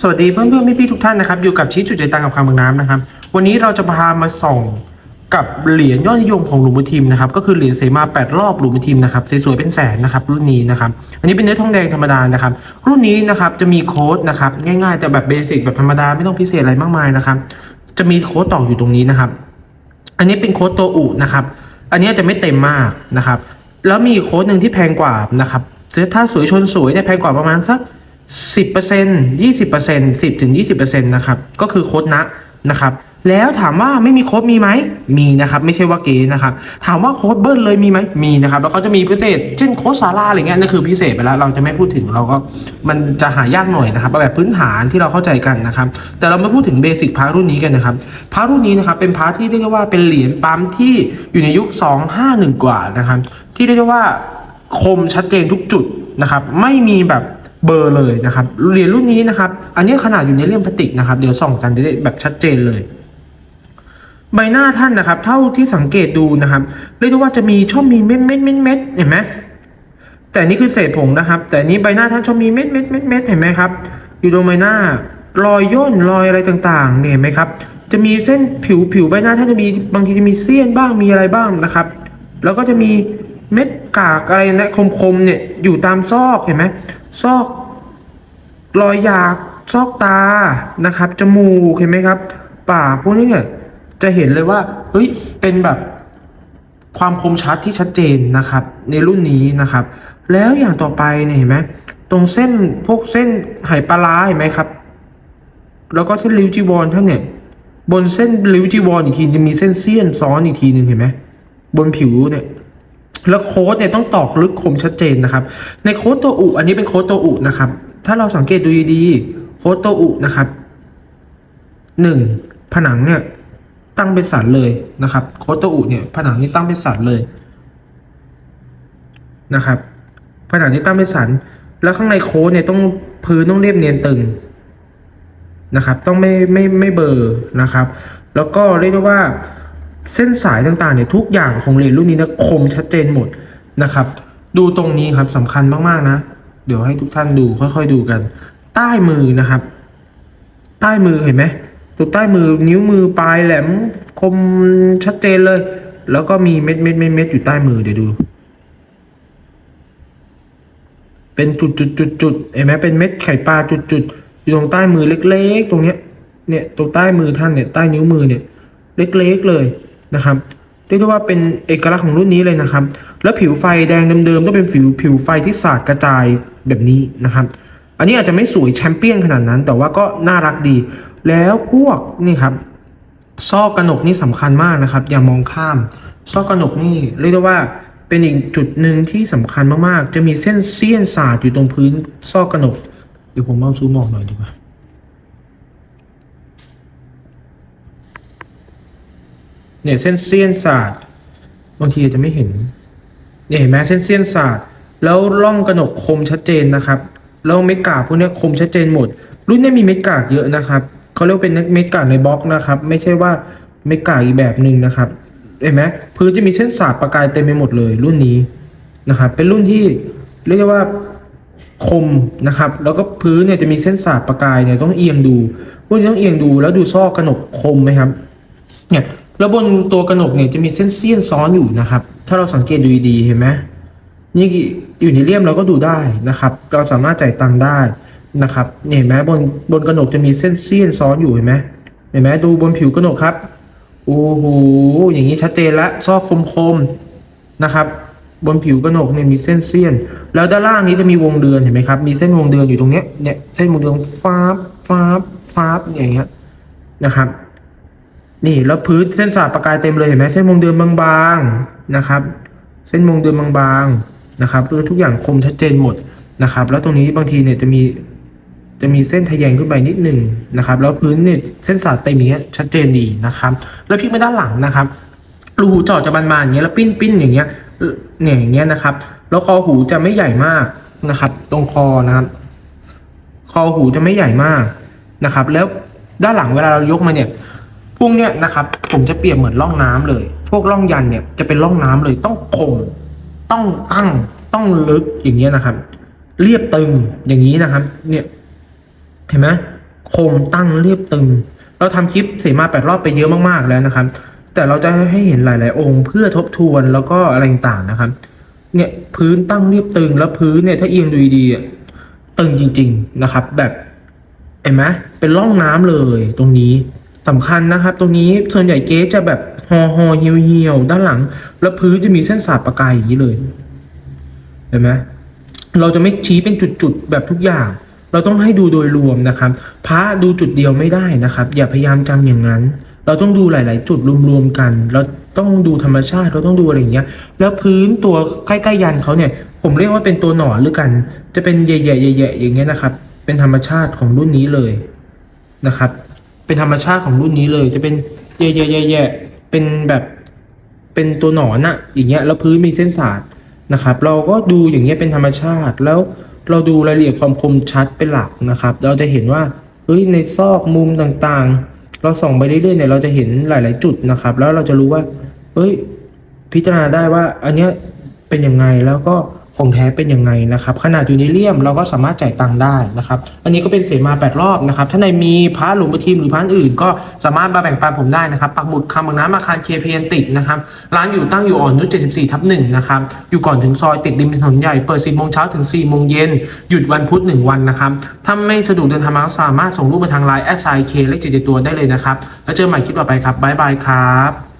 สวัสดีเพื่อนเพื่อนพี่พี่ๆทุกท่านนะครับ อยู่กับชี้จุดใจตังกับคำเมืองน้ำนะครับ วันนี้เราจะพามาส่องกับเหรียญยอดนิยมของหลวงปู่ทิมนะครับก็คือเหรียญเสมาแปดรอบหลวงปู่ทิมนะครับสวยๆเป็นแสนนะครับรุ่นนี้นะครับอันนี้เป็นเนื้อทองแดงธรรมดานะครับรุ่นนี้นะครับจะมีโค้ดนะครับง่ายๆแต่แบบเบสิกแบบธรรมดาไม่ต้องพิเศษอะไรมากมายนะครับจะมีโค้ดตอกอยู่ตรงนี้นะครับ อันนี้เป็นโค้ดตัวอุนะครับอันนี้จะไม่เต็มมากนะครับแล้วมีโค้ดหนึ่งที่แพงกว่านะครับถ้าสวยชนสวยเนี่ยแพงกว่าประมาณสัก สิบเปอร์เซ็นยี่สิบเปอร์เซ็นสิบถึงยี่สิบเปอร์เซ็นต์นะครับ ก็คือโค้ดนะนะครับ แล้วถามว่าไม่มีโค้ดมีไหม มีนะครับ ไม่ใช่ว่าเก๋นะครับ ถามว่าโค้ดเบิ้ลเลยมีไหม มีนะครับ แล้วเขาจะมีพิเศษ เช่นโค้ดซาร่าอะไรเงี้ยนั่นคือพิเศษไปแล้ว เราจะไม่พูดถึงเราก็มันจะหายากหน่อยนะครับแบบพื้นฐานที่เราเข้าใจกันนะครับ แต่เรามาพูดถึงเบสิกพารุ่นนี้กันนะครับ พารุ่นนี้นะครับเป็นพาที่เรียกว่าเป็นเหรียญปั๊มที่อยู่ในยุค 251 กว่านะครับ ที่เรียกว่าคมชัดเจนทุกจุดนะครับ ไม่มีแบบ เบอร์เลยนะครับเหรียญรุ่นนี้นะครับ อันนี้ขนาดอยู่ในเลี่ยมพลาสติกนะครับ เดี๋ยวส่องกันจะได้แบบชัดเจนเลย ใบหน้าท่านนะครับ เท่าที่สังเกตดูนะครับ เรียกได้ว่าจะมีชอบมีเม็ดเม็ดเม็ดเม็ดเห็นไหมแต่นี่คือเศษผงนะครับ แต่นนี้ใบหน้าท่านชอบมีเม็ดเม็ดเม็ดเม็ดเห็นไหมครับ อยู่ตรงใบหน้ารอยย่นรอยอะไรต่างๆเนี่ยเห็นไหมครับ จะมีเส้นผิวผิวใบหน้าท่านจะมีบางทีจะมีเสี้ยนบ้างมีอะไรบ้างนะครับ แล้วก็จะมี เม็ดกากอะไรนะคมๆเนี่ยอยู่ตามซอกเห็นไหมซอกรอยหยากซอกตานะครับ จมูกเห็นไหมครับปากพวกนี้เนี่ยจะเห็นเลยว่าเฮ้ยเป็นแบบความคมชัดที่ชัดเจนนะครับ ในรุ่นนี้นะครับ แล้วอย่างต่อไปเนี่ยเห็นไหมตรงเส้นพวกเส้นไหปลาร้าเห็นไหมครับ แล้วก็เส้นริ้วจีวรท่านเนี่ยบนเส้นริ้วจีวรอีกทีจะมีเส้นเสี้ยนซ้อนอีกทีหนึ่งเห็นไหมบนผิวเนี่ย แล้วโค้ดเนี่ยต้องตอกลึกคมชัดเจนนะครับ ในโค้ดตัวอุ อันนี้เป็นโค้ดตัวอุนะครับ ถ้าเราสังเกตดูดีๆโค้ดตัวอุนะครับหนึ่งผนังเนี่ยตั้งเป็นสันเลยนะครับโค้ดตัวอุเนี่ยผนังนี่ตั้งเป็นสันเลยนะครับผนังนี่ตั้งเป็นสัน แล้วข้างในโค้ดเนี่ยต้องพื้นต้องเรียบเนียนตึงนะครับ ต้องไม่ไม่ไม่เบอร์นะครับ แล้วก็เรียกได้ว่า เส้นสายต่างๆเนี่ยทุกอย่างของเหรียญรุ่นนี้นะคมชัดเจนหมดนะครับ ดูตรงนี้ครับสำคัญมากๆนะ เดี๋ยวให้ทุกท่านดูค่อยๆดูกัน ใต้มือนะครับ ใต้มือเห็นไหมตรงใต้มือนิ้วมือปลายแหลมคมชัดเจนเลย แล้วก็มีเม็ดเม็ดเม็ดเม็ดอยู่ใต้มือเดี๋ยวดู เป็นจุดจุดจุดจุดเห็นไหมเป็นเม็ดไข่ปลาจุดจุดอยู่ตรงใต้มือเล็ก ๆ ตรงเนี้ยเนี่ยตรงใต้มือท่านเนี่ยใต้นิ้วมือเนี่ย เล็กๆเลย นะครับเรียกได้ว่าเป็นเอกลักษณ์ของรุ่นนี้เลยนะครับ แล้วผิวไฟแดงเดิมๆต้องเป็นผิวผิวไฟที่สาดกระจายแบบนี้นะครับ อันนี้อาจจะไม่สวยแชมเปี้ยนขนาดนั้น แต่ว่าก็น่ารักดี แล้วพวกนี่ครับซอกกระหนกนี่สำคัญมากนะครับ อย่ามองข้าม ซอกกระหนกนี่เรียกได้ว่าเป็นอีกจุดหนึ่งที่สำคัญมากๆ จะมีเส้นเสี้ยนสาดอยู่ตรงพื้นซอกกระหนก เดี๋ยวผมเอาซูมออกหน่อยดีกว่า เนี่ยเส้นเสี้ยนศาสาดบางทีอาจจะไม่เห็นเนี่ยเห็นไหมเส้นเสี้ยนศาสาดแล้วร่องกระหนกคมชัดเจนนะครับแล้วเม็ดกาพวกนี้คมชัดเจนหมด รุ่นนี้มีเม็ดกาเยอะนะครับเขาเรียกเป็นเม็ดกาในบล็อกนะครับ ไม่ใช่ว่าเม็ดกาอีกแบบหนึ่งนะครับเห็นไหมพื้นจะมีเส้นสาดประกายเต็มไปหมดเลย รุ่นนี้นะครับ เป็นรุ่นที่เรียกว่าคมนะครับ แล้วก็พื้นเนี่ยจะมีเส้นสาดประกายเนี่ยต้องเอียงดูพวกนี้ต้องเอียงดูแล้วดูซอกกระหนกคมไหมครับ เนี่ย แล้วบนตัวกระหนกเนี่ยจะมีเส้นเสี้ยนซ้อนอยู่นะครับ ถ้าเราสังเกตดูดีเห็นไหมนี่อยู่ในเลี่ยมเราก็ดูได้นะครับ เราสามารถจ่ายตังค์ได้นะครับเห็นไหมบนบนกระหนกจะมีเส้นเสี้ยนซ้อนอยู่เห็นไหมเห็นไหมดูบนผิวกระหนกครับโอ้โหอย่างนี้ชัดเจนละซอกคมๆนะครับ บนผิวกระหนกเนี่ยมีเส้นเสี้ยน แล้วด้านล่างนี้จะมีวงเดือนเห็นไหมครับ มีเส้นวงเดือนอยู่ตรงเนี้ยเนี่ยเส้นวงเดือนฟ้าบฟ้าบฟ้าบอย่างเงี้ยนะครับ นี่แล้วพื้นเส้นสาดประกายเต็มเลยเห็นไหมเส้นวงเดือนบางๆนะครับ เส้นวงเดือนบางๆนะครับทุกอย่างคมชัดเจนหมดนะครับ แล้วตรงนี้บางทีเนี่ยจะมีจะมีเส้นทะแยงขึ้นไปนิดหนึ่งนะครับ แล้วพื้นเนี่ยเส้นสาดเต็มอย่างเงี้ยชัดเจนดีนะครับ แล้วพิกมาด้านหลังนะครับรูหูเจาะจะบานๆอย่างเงี้ยแล้วปิ้นปิ้นๆอย่างเงี้ยเนี่ยอย่างเงี้ยนะครับ แล้วคอหูจะไม่ใหญ่มากนะครับ ตรงคอนะครับ คอหูจะไม่ใหญ่มากนะครับ แล้วด้านหลังเวลาเรายกมาเนี่ย พวกเนี้ยนะครับผมจะเปรียบเหมือนร่องน้ำเลย พวกร่องยันเนี่ยจะเป็นร่องน้ำเลยต้องคมต้องตั้งต้องลึกอย่างเงี้ยนะครับ เรียบตึงอย่างนี้นะครับ เนี่ยเห็นไหมคมตั้งเรียบตึง เราทำคลิปเสมาแปดรอบไปเยอะมากๆแล้วนะครับ แต่เราจะให้เห็นหลาย ๆ องค์เพื่อทบทวนแล้วก็อะไรต่างๆนะครับ เนี่ยพื้นตั้งเรียบตึงแล้วพื้นเนี่ยถ้าเอียงดูดีๆอะตึงจริง ๆนะครับ แบบเห็นไหมเป็นร่องน้ำเลยตรงนี้ สำคัญนะครับ ตรงนี้ส่วนใหญ่เก๊จะแบบฮอฮอเหี่ยวเหี่ยวๆด้านหลัง แล้วพื้นจะมีเส้นสาดประกายอย่างนี้เลยเห็นไหมเราจะไม่ชี้เป็นจุดๆแบบทุกอย่าง เราต้องให้ดูโดยรวมนะครับ พระดูจุดเดียวไม่ได้นะครับ อย่าพยายามจำอย่างนั้น เราต้องดูหลาย ๆ จุดรวมๆกัน เราต้องดูธรรมชาติเราต้องดูอะไรอย่างเงี้ย แล้วพื้นตัวใกล้ๆยันเขาเนี่ย ผมเรียกว่าเป็นตัวหนอนหรือกัน จะเป็นแย่ๆๆๆอย่างเงี้ยนะครับ เป็นธรรมชาติของรุ่นนี้เลยนะครับ เป็นธรรมชาติของรุ่นนี้เลย จะเป็นแย่ๆๆๆเป็นแบบเป็นตัวหนอนอะอย่างเงี้ยแล้วพื้นมีเส้นสาดนะครับ เราก็ดูอย่างเงี้ยเป็นธรรมชาติ แล้วเราดูรายละเอียดความคมชัดเป็นหลักนะครับ เราจะเห็นว่าเฮ้ยในซอกมุมต่างๆ เราส่องไปเรื่อยๆเนี่ยเราจะเห็นหลาย ๆ จุดนะครับ แล้วเราจะรู้ว่าเฮ้ยพิจารณาได้ว่าอันเนี้ยเป็นยังไงแล้วก็ ของแท้เป็นยังไงนะครับขนาดอยู่ในเลี่ยมเราก็สามารถจ่ายตังค์ได้นะครับ อันนี้ก็เป็นเสมาแปดรอบนะครับ ถ้าในมีพระหลวงพ่ทีมหรือพระอื่น ก็สามารถมาแบ่งปันผมได้นะครับ ปักหมุดคำบางน้ำอาคารเคพียนติดนะครับ ร้านอยู่ตั้งอยู่อ่อนนุช74 ทับหนึ่งนะครับ อยู่ก่อนถึงซอยติดริมถนนใหญ่ เปิด 10โมงเช้าถึง 4 โมงเย็น หยุดวันพุธ 1 วันนะครับ ถ้าไม่สะดวกเดินทางมาสามารถส่งรูปมาทางไลน์แอดไซเคเลขเจ็ดตัวได้เลยนะครับ แล้วเจอกันใหม่คลิปต่อไปครับบ๊ายบายครับ